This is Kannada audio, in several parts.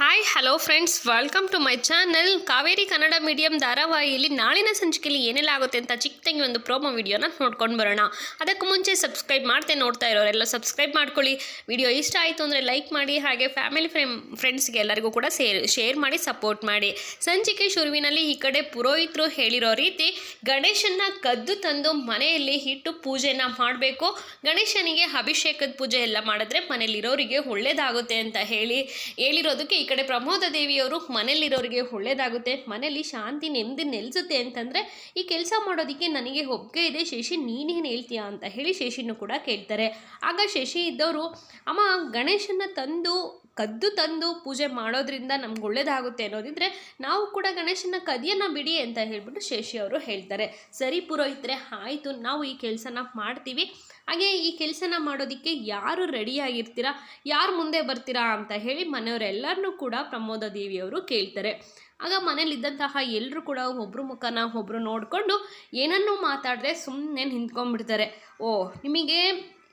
Hi hello friends welcome to my channel Kaveri Kannada medium ಧಾರಾವಾಹಿಯಲ್ಲಿ ನಾಳಿನ ಸಂಚಿಕೆಯಲ್ಲಿ ಏನೆಲ್ಲ ಆಗುತ್ತೆ ಅಂತ ಚಿಕ್ಕದಾಗಿ ಒಂದು ಪ್ರೋಮೋ ವಿಡಿಯೋನ ನೋಡ್ಕೊಂಡು ಬರೋಣ. ಅದಕ್ಕೂ ಮುಂಚೆ ಸಬ್ಸ್ಕ್ರೈಬ್ ಮಾಡ್ತೇನೆ ನೋಡ್ತಾ ಇರೋರೆಲ್ಲ ಸಬ್ಸ್ಕ್ರೈಬ್ ಮಾಡ್ಕೊಳ್ಳಿ. ವಿಡಿಯೋ ಇಷ್ಟ ಆಯಿತು ಅಂದರೆ ಲೈಕ್ ಮಾಡಿ, ಹಾಗೆ ಫ್ಯಾಮಿಲಿ ಫ್ರೆಂಡ್ ಫ್ರೆಂಡ್ಸ್ಗೆ ಎಲ್ಲರಿಗೂ ಕೂಡ ಸೇರ್ ಶೇರ್ ಮಾಡಿ ಸಪೋರ್ಟ್ ಮಾಡಿ. ಸಂಚಿಕೆ ಶುರುವಿನಲ್ಲಿ ಈ ಕಡೆ ಪುರೋಹಿತರು ಹೇಳಿರೋ ರೀತಿ ಗಣೇಶನ ಕದ್ದು ತಂದು ಮನೆಯಲ್ಲಿ ಇಟ್ಟು ಪೂಜೆನ ಮಾಡಬೇಕು. ಗಣೇಶನಿಗೆ ಅಭಿಷೇಕದ ಪೂಜೆ ಎಲ್ಲ ಮಾಡಿದ್ರೆ ಮನೆಯಲ್ಲಿರೋರಿಗೆ ಒಳ್ಳೇದಾಗುತ್ತೆ ಅಂತ ಹೇಳಿ ಹೇಳಿರೋದಕ್ಕೆ ಕಡೆ ಪ್ರಮೋದ ದೇವಿಯವರು ಮನೇಲಿರೋರಿಗೆ ಒಳ್ಳೇದಾಗುತ್ತೆ. ಮನೇಲಿ ಶಾಂತಿ ನೆಮ್ಮದಿ ನೆಲೆಸುತ್ತೆ ಅಂತಂದರೆ ಈ ಕೆಲಸ ಮಾಡೋದಕ್ಕೆ ನನಗೆ ಒಪ್ಪಿಗೆ ಇದೆ. ಶಶಿ, ನೀನೇನು ಹೇಳ್ತೀಯಾ ಅಂತ ಹೇಳಿ ಶಶಿನೂ ಕೂಡ ಕೇಳ್ತಾರೆ. ಆಗ ಶಶಿ ಇದ್ದವರು ಅಮ್ಮ ಗಣೇಶನ ತಂದು ಕದ್ದು ತಂದು ಪೂಜೆ ಮಾಡೋದ್ರಿಂದ ನಮ್ಗೆ ಒಳ್ಳೇದಾಗುತ್ತೆ ಅನ್ನೋದಿದ್ರೆ ನಾವು ಕೂಡ ಗಣೇಶನ ಕದಿಯನ್ನು ಬಿಡಿ ಅಂತ ಹೇಳ್ಬಿಟ್ಟು ಶೇಷಿ ಅವರು ಹೇಳ್ತಾರೆ. ಸರಿ ಪುರೋಹಿತರೆ, ಆಯಿತು, ನಾವು ಈ ಕೆಲಸನ ಮಾಡ್ತೀವಿ. ಹಾಗೆ ಈ ಕೆಲಸನ ಮಾಡೋದಕ್ಕೆ ಯಾರು ರೆಡಿಯಾಗಿರ್ತೀರಾ ಯಾರು ಮುಂದೆ ಬರ್ತೀರಾ ಅಂತ ಹೇಳಿ ಮನೆಯವರೆಲ್ಲರನ್ನೂ ಕೂಡ ಪ್ರಮೋದ ದೇವಿಯವರು ಕೇಳ್ತಾರೆ. ಆಗ ಮನೇಲಿದ್ದಂತಹ ಎಲ್ಲರೂ ಕೂಡ ಒಬ್ಬರು ಮುಖನ ಒಬ್ಬರು ನೋಡಿಕೊಂಡು ಏನನ್ನೂ ಮಾತಾಡಿದ್ರೆ ಸುಮ್ಮನೆ ನಿಂತ್ಕೊಂಡ್ಬಿಡ್ತಾರೆ. ಓ, ನಿಮಗೆ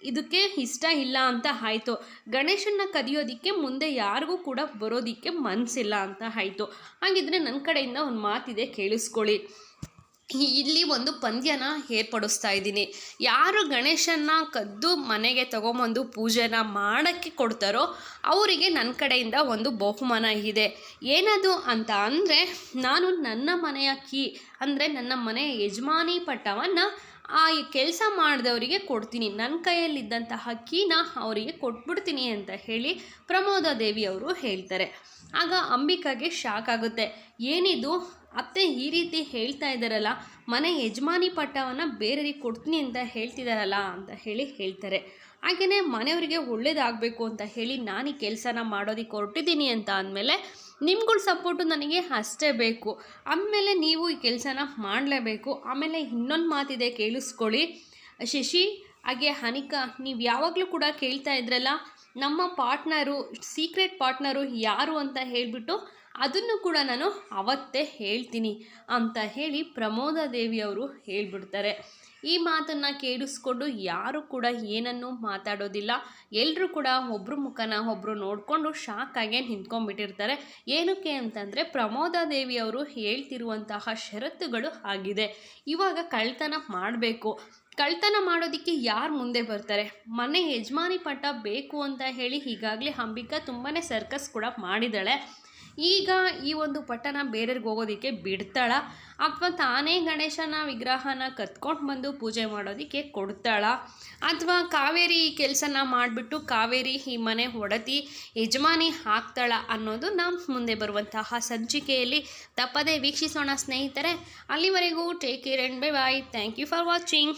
ಇದಕ್ಕೆ ಇಷ್ಟ ಇಲ್ಲ ಅಂತ ಆಯಿತು. ಗಣೇಶನ್ನ ಕದಿಯೋದಕ್ಕೆ ಮುಂದೆ ಯಾರಿಗೂ ಕೂಡ ಬರೋದಕ್ಕೆ ಮನಸ್ಸಿಲ್ಲ ಅಂತ ಆಯಿತು. ಹಾಗಿದ್ರೆ ನನ್ನ ಕಡೆಯಿಂದ ಒಂದು ಮಾತಿದೆ ಕೇಳಿಸ್ಕೊಳ್ಳಿ. ಇಲ್ಲಿ ಒಂದು ಪಂದ್ಯನ ಏರ್ಪಡಿಸ್ತಾ ಇದ್ದೀನಿ. ಯಾರು ಗಣೇಶನ್ನ ಕದ್ದು ಮನೆಗೆ ತಗೊಂಬಂದು ಪೂಜೆನ ಮಾಡೋಕ್ಕೆ ಕೊಡ್ತಾರೋ ಅವರಿಗೆ ನನ್ನ ಕಡೆಯಿಂದ ಒಂದು ಬಹುಮಾನ ಇದೆ. ಏನದು ಅಂತ ಅಂದರೆ, ನಾನು ನನ್ನ ಮನೆಯ ಕೀ, ಅಂದರೆ ನನ್ನ ಮನೆಯ ಯಜಮಾನಿ ಪಟ್ಟವನ್ನು ಆ ಕೆಲಸ ಮಾಡಿದವರಿಗೆ ಕೊಡ್ತೀನಿ. ನನ್ನ ಕೈಯಲ್ಲಿದ್ದಂತಹ ಕೀನ ಅವರಿಗೆ ಕೊಟ್ಬಿಡ್ತೀನಿ ಅಂತ ಹೇಳಿ ಪ್ರಮೋದ ದೇವಿ ಅವರು ಹೇಳ್ತಾರೆ. ಆಗ ಅಂಬಿಕಾಗೆ ಶಾಕ್ ಆಗುತ್ತೆ. ಏನಿದು? ಅತ್ತೆ ಈ ರೀತಿ ಹೇಳ್ತಾ ಇದ್ದಾರಲ್ಲ, ಮನೆ ಯಜಮಾನಿ ಪಟ್ಟವನ್ನು ಬೇರೆಯವ್ರಿಗೆ ಕೊಡ್ತೀನಿ ಅಂತ ಹೇಳ್ತಿದ್ದಾರಲ್ಲ ಅಂತ ಹೇಳಿ ಹೇಳ್ತಾರೆ. ಹಾಗೆಯೇ ಮನೆಯವರಿಗೆ ಒಳ್ಳೇದಾಗಬೇಕು ಅಂತ ಹೇಳಿ ನಾನು ಈ ಕೆಲಸನ ಮಾಡೋದಕ್ಕೆ ಹೊರಟಿದ್ದೀನಿ ಅಂತ ಅಂದಮೇಲೆ ನಿಮ್ಗಳ ಸಪೋರ್ಟು ನನಗೆ ಅಷ್ಟೇ ಬೇಕು. ಆಮೇಲೆ ನೀವು ಈ ಕೆಲಸನ ಮಾಡಲೇಬೇಕು. ಆಮೇಲೆ ಇನ್ನೊಂದು ಮಾತಿದೆ ಕೇಳಿಸ್ಕೊಳ್ಳಿ. ಶಶಿ, ಹಾಗೆ ಹನಿಕಾ, ನೀವು ಯಾವಾಗಲೂ ಕೂಡ ಕೇಳ್ತಾ ಇದ್ರಲ್ಲ ನಮ್ಮ ಪಾರ್ಟ್ನರು, ಸೀಕ್ರೆಟ್ ಪಾರ್ಟ್ನರು ಯಾರು ಅಂತ ಹೇಳಿಬಿಟ್ಟು ಅದನ್ನು ಕೂಡ ನಾನು ಅವತ್ತೇ ಹೇಳ್ತೀನಿ ಅಂತ ಹೇಳಿ ಪ್ರಮೋದ ದೇವಿಯವರು ಹೇಳ್ಬಿಡ್ತಾರೆ. ಈ ಮಾತನ್ನು ಕೇಳಿಸ್ಕೊಂಡು ಯಾರು ಕೂಡ ಏನನ್ನೂ ಮಾತಾಡೋದಿಲ್ಲ. ಎಲ್ಲರೂ ಕೂಡ ಒಬ್ಬರು ಮುಖನ ಒಬ್ಬರು ನೋಡಿಕೊಂಡು ಶಾಕಾಗೆ ನಿಂತ್ಕೊಂಡ್ಬಿಟ್ಟಿರ್ತಾರೆ. ಏನಕ್ಕೆ ಅಂತಂದರೆ ಪ್ರಮೋದ ದೇವಿಯವರು ಹೇಳ್ತಿರುವಂತಹ ಷರತ್ತುಗಳು ಆಗಿದೆ. ಇವಾಗ ಕಳ್ತನ ಮಾಡಬೇಕು. ಕಳ್ತನ ಮಾಡೋದಕ್ಕೆ ಯಾರು ಮುಂದೆ ಬರ್ತಾರೆ? ಮನೆ ಯಜಮಾನಿ ಪಟ್ಟ ಬೇಕು ಅಂತ ಹೇಳಿ ಈಗಾಗಲೇ ಅಂಬಿಕಾ ತುಂಬಾ ಸರ್ಕಸ್ ಕೂಡ ಮಾಡಿದ್ದಾಳೆ. ಈಗ ಈ ಒಂದು ಪಟ್ಟನ ಬೇರೆಯವ್ರಿಗೆ ಹೋಗೋದಕ್ಕೆ ಬಿಡ್ತಾಳ. ಅಥವಾ ತಾನೇ ಗಣೇಶನ ವಿಗ್ರಹನ ಕತ್ಕೊಂಡು ಬಂದು ಪೂಜೆ ಮಾಡೋದಕ್ಕೆ ಕೊಡ್ತಾಳ. ಅಥವಾ ಕಾವೇರಿ ಈ ಕೆಲಸನ ಮಾಡಿಬಿಟ್ಟು ಕಾವೇರಿ ಈ ಮನೆ ಒಡತಿ ಯಜಮಾನಿ ಹಾಕ್ತಾಳ ಅನ್ನೋದು ನಮ್ಮ ಮುಂದೆ ಬರುವಂತಹ ಸಂಚಿಕೆಯಲ್ಲಿ ತಪ್ಪದೇ ವೀಕ್ಷಿಸೋಣ ಸ್ನೇಹಿತರೆ. ಅಲ್ಲಿವರೆಗೂ take care and bye bye thank you for watching